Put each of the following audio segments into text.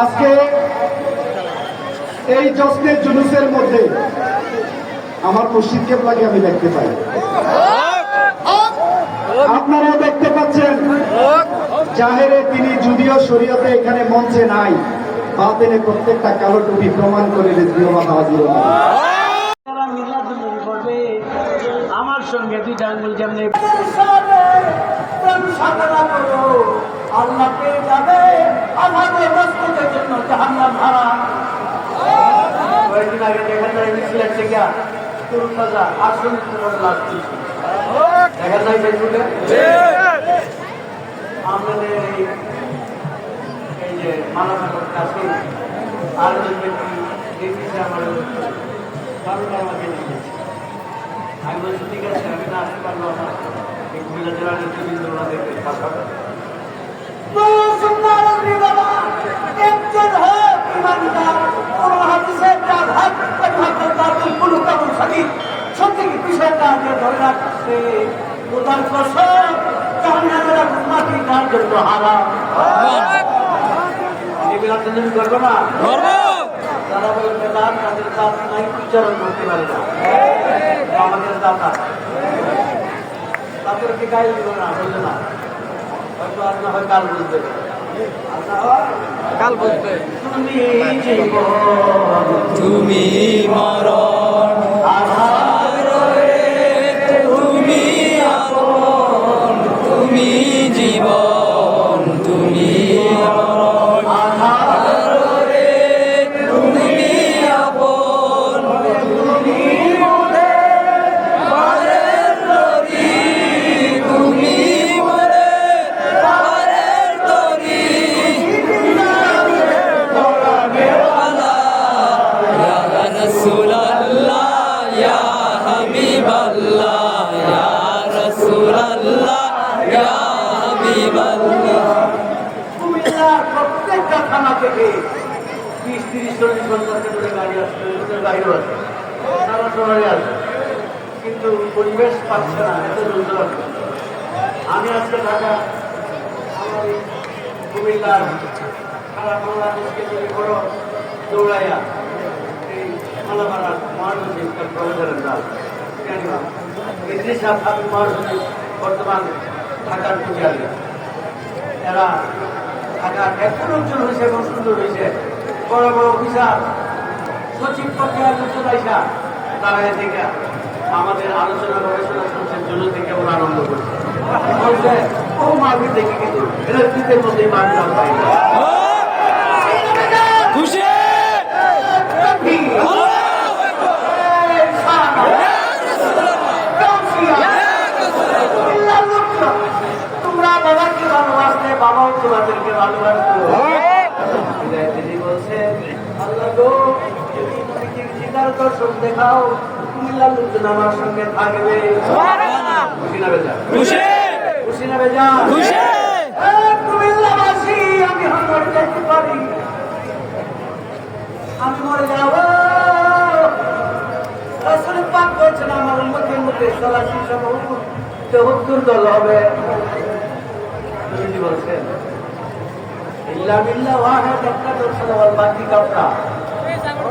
আজকে এই জশ্নের জুলুসের মধ্যে আমার মসজিদ কেবলাকে আমি দেখতে পাই। আপনারা দেখতে পাচ্ছেন, জাহেরে তিনি যদিও শরীয়তে এখানে মঞ্চে নাই বাতেনে প্রত্যেকটা কালো টুপি প্রমাণ করে রেজবিওয়াদ হাজির সঙ্গে দুইটা আঙ্গুল যেমনি আল্লাহ পেয়ে যাবে আমাদের মস্তকের জন্য জাহান্নাম হারা। কয়েকদিন আগে দেখা যায় মিছিলের থেকে তরুণ রাজা আসন লাভ দেখা যায় ফেসবুকে? আমাদের এই যে মালামালার কাছে আরেকজন ব্যক্তি দেখেছে কারণ আমাকে লিখেছে আমি বলছি ঠিক আছে আমি না আসতে পারল না। এই কুমিল্লা জেলার নেতৃবৃন্দ ওনাদেরকে পাঠাবো সত্যি বিষয়টা আগে ধরে রাখছে। উদার কসম জাহান্নামের আগুন মাটি তার জন্য হারাম। এগুলা তো তুমি করব না? যারা বলবে বেদার তাদের দাঁত নাই উচ্চারণ করতে পারে না। আমাদের দাঁত। তাদেরকে গায়ে দিল না বলবে না। হয়তো আর না হয় কাল বুঝবে কাল বুঝবে তুমি জীবন। তুমি মরণ। আধার প্রত্যেকটা থানা থেকে তিরিশ, চল্লিশ পঞ্চাশ করে গাড়ি ওদের বাইরেও শহরে আছে। কিন্তু পরিবেশ পাচ্ছে না, এত দুর্যোগ আমি আজকে ঢাকা, আমার এই কুমিল্লার সারা এই মালামারা মহানদী প্রবেশের ডাল কেন ইদ্রিস মহানদী বর্তমান ঢাকার পূজারী এরা ঢাকার এখন অঞ্চল হয়েছে এবং সুন্দর হয়েছে বড় বড় অফিসার, সচিব তারা আমাদের আলোচনা, গবেষণা জন্য থেকে ওরা আনন্দ করছে। বলছে কিন্তু ইলেকট্রিকের মধ্যেই। খুশি? গো যদি দর্শন দেখাও কুমিল্লার লোকজন আমার সঙ্গে থাকবে। খুশি? না বেজা খুশি খুশি না বেজা খুশি? কুমিল্লাবাসী আমি হাঙ্গর যেতে পারি। আমি মরে যাব। রাসূল পাক বলছেন আমার উম্মতের মধ্যে সলাসি সব তেহত্তর দল হবে। বলছেন ইল্লা বিল্লাহ ওয়াহিদ একটা বাকি কাপড়া।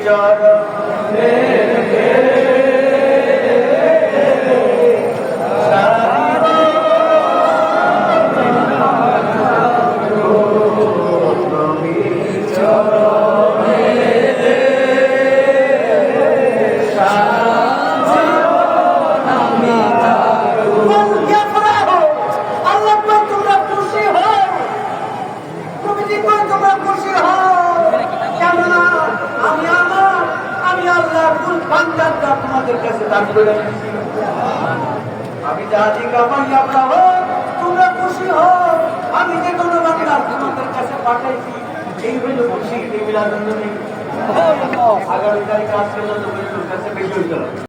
নবীর তোমাদের কাছে দান আমি যা দিকা তোমরা খুশি হও আমি যে কোনো বান্দা তোমাদের কাছে পাঠাইছি, এই হইল খুশি, এই মিলাদ আগামী তারিখে আজকের জন্য